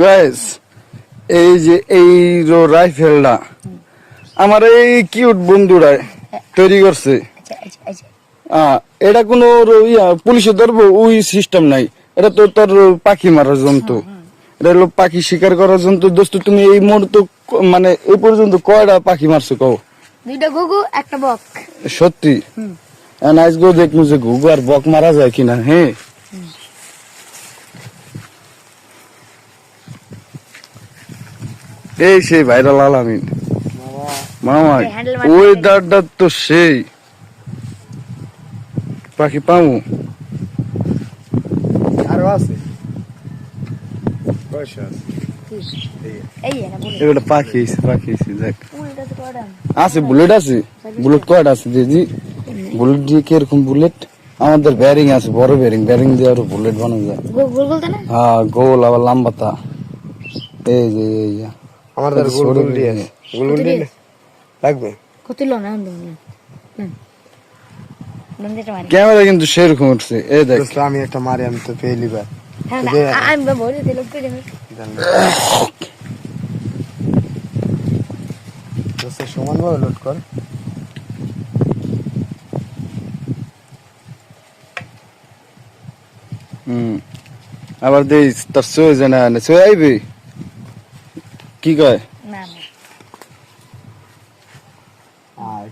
Guys এই যে এই রাইফেলটা আমার এই কিউট বন্ধুরা তৈরি করছে। এটা কোনো পুলিশে ধরবো ওই সিস্টেম নাই। এটা তো তোর পাখি মারার জন্তু। এটা হলো পাখি শিকার করার জন্তু। দোস্ত তুমি এই মুহূর্তে মানে এই পর্যন্ত কয়টা পাখি মারছো কও? দুইটা গুগু একটা বক। সত্যি? নাইস গো দেখনু যে ঘুঘু আর বক মারা যায় কিনা হ্যাঁ? এই সেই ভাইরাল আলামিন। মামা ওই পারি। তো সেই। পাখি পামু। আরও আছে। কয়শো আছে। এই। না বলে এগুলো পাখি পাখি দেখ। আছে বুলেট আছে বুলেট কয়টা আছে দিদি বুলেট দিয়ে কীরকম বুলেট আমাদের ব্যারিং আছে বড় ব্যারিং ব্যারিং দিয়ে আরও বুলেট বানানো যায়। হ্যাঁ গোল আবার লম্বাতা এই যে এই যে। আমার দ্বারা গোল গোল দিয়ে গোল গোল দিয়ে লাগবে? কত লো না না ক্যামেরা কিন্তু সেরকম উঠছে। এই দেখ। আমি একটা মারি আমি তো পেলি বার হ্যাঁ এই যে- আমি বলে দিল করে দোস্ত লোড কর। হুম। আবার দেই তার সই জানা না সই আইবি? কি কয়? না না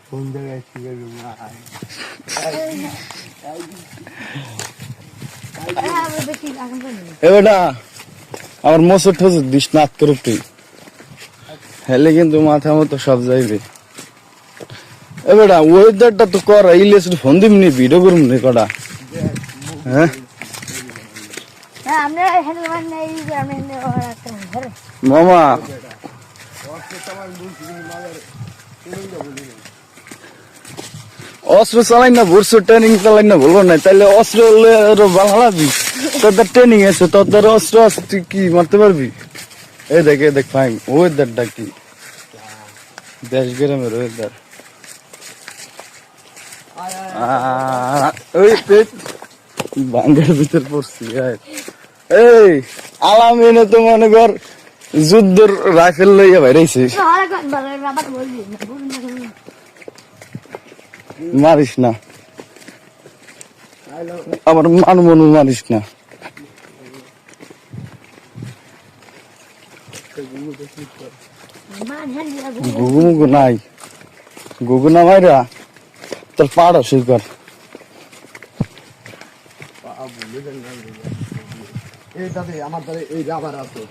কোন জায়গায় কি করবি এ বেটা আমার মসুর ঠসুর দিস নাত করে তুই হেলে কিন্তু মাথা মতো সব যাইবে। এ বেটা ওয়েদারটা তো কর ইলেস ফোন ভিডিও করুম নি কটা। হ্যাঁ না আমরা হ্যান্ডেল মার নাই যে আমি হ্যান্ডেল রাখতে ধরে মামা। অস্ত্র চালাই না, ভুরসু ট্রেনিং চালাই না বলব না তাইলে অস্ত্র হলে আরও ভালো লাগবি তোদের ট্রেনিং আছে তোদের অস্ত্র তুই কি মারতে পারবি? এই দেখ এই দেখ ফাইন ওয়েদারটা কি? দেশ গ্রামের ওয়েদার ওই বাঙ্গের ভিতর পড়ছি। এই, আলামিনে তো মনে কর যুদ্ধর রাইফেল লইয়া বাইরেছে। মারিস না। আমার মান মনু মারিস না। গুগু নাই। গুগু না মাইরা তোর পাড়া আমার দ্বারা এই রাবার আছে।